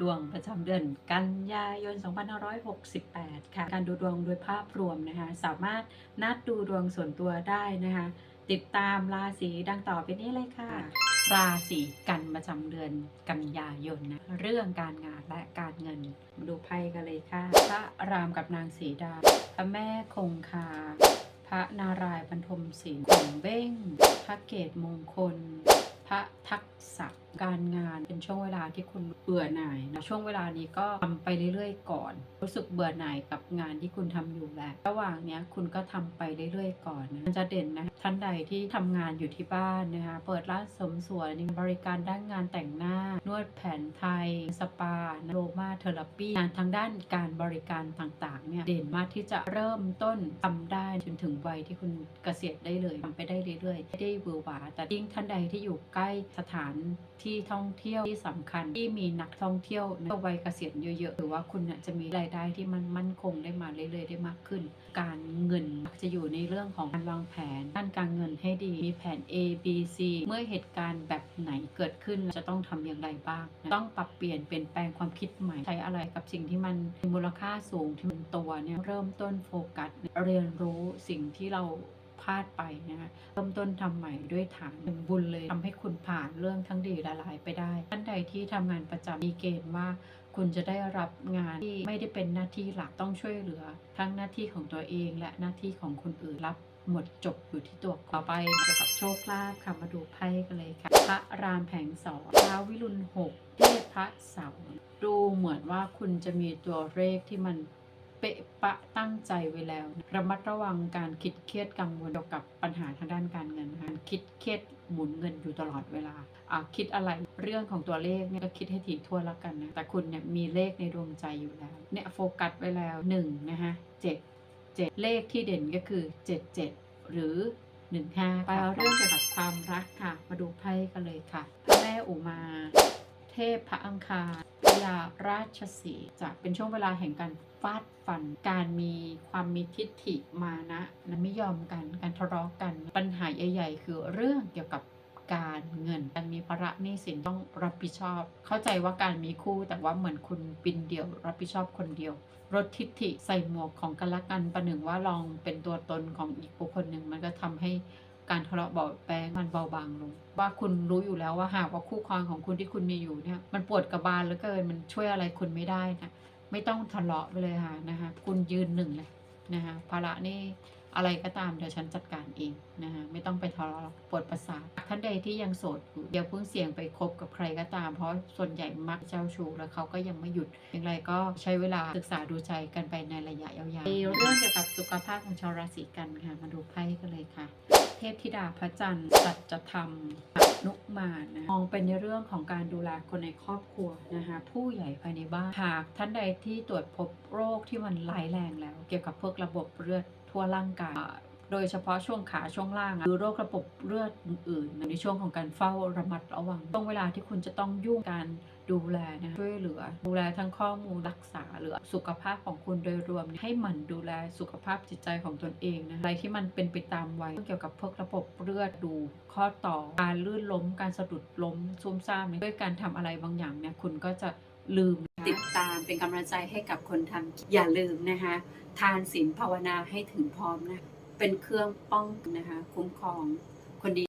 ดวงประจำเดือนกันยายน 2568 ค่ะ การดูดวงโดยภาพรวมนะคะ สามารถนัดดูดวงส่วนตัวได้นะคะ ติดตามราศีดังต่อไปนี้เลยค่ะ ราศีกันประจำเดือนกันยายนนะ เรื่องการงานและการเงินมาดูไพ่กันเลยค่ะ พระรามกับนางสีดา พระแม่คงคา พระนารายณ์บรรทมศิลป์ขงเบ้ง พระเกตมงคล พระทักษะ การงานเป็นช่วงเวลาที่คุณเบื่อหน่ายนะช่วงเวลานี้ก็ทำไปเรื่อยๆ ก่อน รู้สึกเบื่อหน่ายกับงานที่คุณทำอยู่แล้วระหว่างเนี้ยคุณก็ทำไปเรื่อยๆ ก่อนนะมันจะเด่นนะท่านใดที่ทำงานอยู่ที่บ้านนะคะเปิดร้านเสริมสวยบริการด้านงานแต่งหน้า นวดแผนไทย สปาโรมาเทอราปีงานทางด้านการบริการต่างๆเนี่ยเด่นมากที่จะเริ่มต้นทำได้จนถึงวัยที่คุณเกษียณได้เลยทำไปได้เรื่อยๆไม่ได้เวอร์หวาแต่ยิ่งท่านใดที่อยู่ใกล้สถานที่ที่ท่องเที่ยวที่สำคัญที่มีนักท่องเที่ยวในวัยเกษียณเยอะๆหรือว่าคุณเนี่ยจะมีรายได้ที่มันมั่นคงได้มาเรื่อยๆได้มากขึ้น การเงินจะอยู่ในเรื่องของการวางแผนด้านการเงินให้ดีมีแผน A B C เมื่อเหตุการณ์แบบไหนเกิดขึ้นจะต้องทำอย่างไรบ้าง ต้องปรับเปลี่ยนเปลี่ยนแปลงความคิดใหม่ใช้อะไรกับสิ่งที่มันมีมูลค่าสูงที่มันตัวเนี่ยเริ่มต้นโฟกัสเรียนรู้สิ่งที่เราาดไปนะคะเริ่มต้นทำใหม่ด้วยฐานเป็นบุญเลยทำให้คุณผ่านเรื่องทั้งดีและร้ายไปได้ท่านใดที่ทำงานประจำมีเกณฑ์ว่าคุณจะได้รับงานที่ไม่ได้เป็นหน้าที่หลักต้องช่วยเหลือ ทั้งหน้าที่ของตัวเองและหน้าที่ของคนอื่นรับหมดจบอยู่ที่ตัวต่อไปเกี่ยวกับโชคลาภค่ะมาดูไพ่กันเลยค่ะ พระรามแผงสองท้าวิรุณหกเทพพระเสาร์ดูเหมือนว่าคุณจะมีตัวเลขที่มัน เป๊ะปะตั้งใจไว้แล้ว ระมัดระวังการคิดเครียดกังวลเกี่ยวกับปัญหาทางด้านการเงินการคิดเครียดหมุนเงินอยู่ตลอดเวลาอะคิดอะไรเรื่องของตัวเลขเนี่ยก็คิดให้ถี่ถ้วนแล้วกันนะแต่คุณเนี่ยมีเลขในดวงใจอยู่แล้วเนี่ยโฟกัสไว้แล้ว1นะคะ7 7 เลขที่เด่นก็คือ 77 หรือ 15ไปเอาเรื่องเกี่ยวกับความรักค่ะ มาดูไพ่กันเลยค่ะพระแม่อุมา พพระอังคารพญาราชสีจะเป็นช่วงเวลาแห่งการฟาดฟัน การมีความมีทิฏฐิมานะนะไม่ยอมกัน การทะเลาะกัน ปัญหาใหญ่ๆ คือเรื่องเกี่ยวกับการเงิน การมีภาระหนี้สินต้องรับผิดชอบ เข้าใจว่าการมีคู่แต่ว่าเหมือนคุณปินเดียว รับผิดชอบคนเดียวลดทิฏฐิใส่หมวกของกันและกันประหนึ่งว่าลองเป็นตัวตนของอีกบุคคลหนึ่งมันก็ทำให้ การทะเลาะเบาแปงมันเบาบางลง ว่าคุณรู้อยู่แล้วว่าหากว่าคู่ครองของคุณที่คุณมีอยู่เนี่ยมันปวดกระบาลเหลือเกินมันช่วยอะไรคุณไม่ได้นะไม่ต้องทะเลาะไปเลยค่ะนะคะคุณยืนหนึ่งเลยนะคะภาระนี่อะไรก็ตามเดี๋ยวฉันจัดการเองนะคะไม่ต้องไปทะเลาะปวดประสาทท่านใดที่ยังโสดอยู่อย่าเพิ่งเสี่ยงไปคบกับใครก็ตาม เพราะส่วนใหญ่มักเจ้าชู้แล้วเขาก็ยังไม่หยุดอย่างไรก็ใช้เวลาศึกษาดูใจกันไปในระยะยาวๆเรื่องเกี่ยวกับสุขภาพของชาวราศีกันค่ะมาดูไพ่กันเลยค่ะ เทพธิดาพระจันทร์สัจธรรมนุมานนะมองเป็นในเรื่องของการดูแลคนในครอบครัวนะคะผู้ใหญ่ภายในบ้านหากท่านใดที่ตรวจพบโรคที่มันร้ายแรงแล้ว เกี่ยวกับพวกระบบเลือดทั่วร่างกาย โดยเฉพาะช่วงขาช่วงล่างหรือโรคระบบเลือดอื่นๆ ในช่วงของการเฝ้าระมัดระวังช่วงเวลาที่คุณจะต้องยุ่งการดูแลนะช่วยเหลือ ดูแลทั้งข้อมูลรักษาหรือสุขภาพของคุณโดยรวม ให้หมั่นดูแลสุขภาพจิตใจของตนเองนะอะไรที่มันเป็นไปตามวัยเกี่ยวกับพวกระบบเลือดดู ข้อต่อการลื่นล้ม การสะดุดล้มซุ่มซ่ามด้วยการทำอะไรบางอย่างเนี่ยคุณก็จะลืมติดตามเป็นกำลังใจให้กับคนทำอย่าลืมนะคะ ทานศีลภาวนาให้ถึงพร้อมนะ เป็นเครื่องป้องนะคะคุ้มครองคนดี